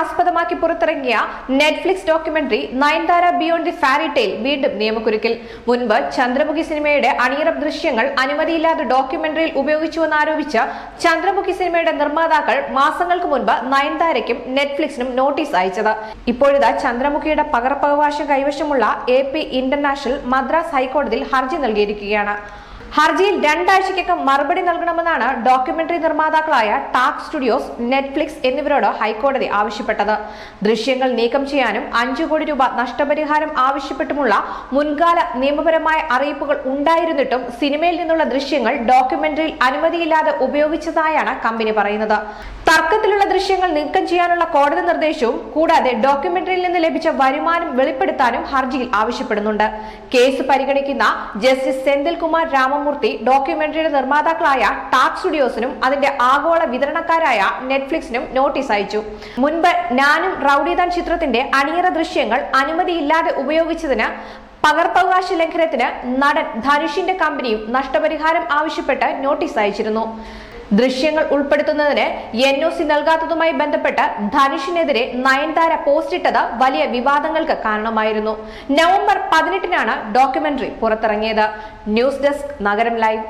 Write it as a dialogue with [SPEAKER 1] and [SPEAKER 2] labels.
[SPEAKER 1] ആസ്പദമാക്കി പുറത്തിറങ്ങിയ Netflix documentary Nayanthara beyond the fairy tale വീണ്ടും നിയമക്കുരുക്കിൽ. മുൻപ് ചന്ദ്രമുഖി സിനിമയുടെ അണിയറ ദൃശ്യങ്ങൾ അനുമതിയില്ലാതെ ഡോക്യുമെന്ററിയിൽ ഉപയോഗിച്ചുവെന്നാരോപിച്ച് ചന്ദ്രമുഖി സിനിമയുടെ നിർമ്മാതാക്കൾ മാസങ്ങൾക്ക് മുൻപ് നയൻതാരയ്ക്കും നെറ്റ്ഫ്ലിക്സിനും നോട്ടീസ് അയച്ചത്. ഇപ്പോഴിതാ ചന്ദ്രമുഖിയുടെ പകർപ്പവകാശം കൈവശമുള്ള എ പി ഇന്റർനാഷണൽ മദ്രാസ് ഹൈക്കോടതിയിൽ ഹർജി നൽകിയിരിക്കുകയാണ്. ഹർജിയിൽ രണ്ടാഴ്ചയ്ക്കകം മറുപടി നൽകണമെന്നാണ് ഡോക്യുമെന്ററി നിർമ്മാതാക്കളായ ടാക് സ്റ്റുഡിയോസ് നെറ്റ്ഫ്ലിക്സ് എന്നിവരോട് ഹൈക്കോടതി ആവശ്യപ്പെട്ടത്. ദൃശ്യങ്ങൾ നീക്കം ചെയ്യാനും അഞ്ചു കോടി രൂപ നഷ്ടപരിഹാരം ആവശ്യപ്പെട്ടുമുള്ള മുൻകാല നിയമപരമായ അറിയിപ്പുകൾ ഉണ്ടായിരുന്നിട്ടും സിനിമയിൽ നിന്നുള്ള ദൃശ്യങ്ങൾ ഡോക്യുമെന്ററിയിൽ അനുമതിയില്ലാതെ ഉപയോഗിച്ചതായാണ് കമ്പനി പറയുന്നത്. തർക്കത്തിലുള്ള ദൃശ്യങ്ങൾ നീക്കം ചെയ്യാനുള്ള കോടതി നിർദ്ദേശവും കൂടാതെ ഡോക്യുമെന്ററിയിൽ നിന്ന് ലഭിച്ച വരുമാനം വെളിപ്പെടുത്താനും ഹർജിയിൽ ആവശ്യപ്പെടുന്നുണ്ട്. കേസ് പരിഗണിക്കുന്ന ജസ്റ്റിസ് സെന്തിൽകുമാർ രാമമൂർത്തി ഡോക്യുമെന്ററിയുടെ നിർമ്മാതാക്കളായ ടാക് സ്റ്റുഡിയോസിനും അതിന്റെ ആഗോള വിതരണക്കാരായ നെറ്റ്ഫ്ലിക്സിനും നോട്ടീസ് അയച്ചു. മുൻപ് ഞാനും റൌഡിദാൻ ചിത്രത്തിന്റെ അണിയറ ദൃശ്യങ്ങൾ അനുമതിയില്ലാതെ ഉപയോഗിച്ചതിന് പകർപ്പവകാശ ലംഘനത്തിന് നടൻ ധനുഷിന്റെ കമ്പനിയും നഷ്ടപരിഹാരം ആവശ്യപ്പെട്ട് നോട്ടീസ് അയച്ചിരുന്നു. ദൃശ്യങ്ങൾ ഉൾപ്പെടുത്തുന്നതിന് എൻ ഒ സി നൽകാത്തതുമായി ബന്ധപ്പെട്ട് ധനുഷിനെതിരെ നയൻതാര പോസ്റ്റിട്ടത് വലിയ വിവാദങ്ങൾക്ക് കാരണമായിരുന്നു. നവംബർ പതിനെട്ടിനാണ് ഡോക്യുമെന്ററി പുറത്തിറങ്ങിയത്. ന്യൂസ് ഡെസ്ക് നഗരം ലൈവ്.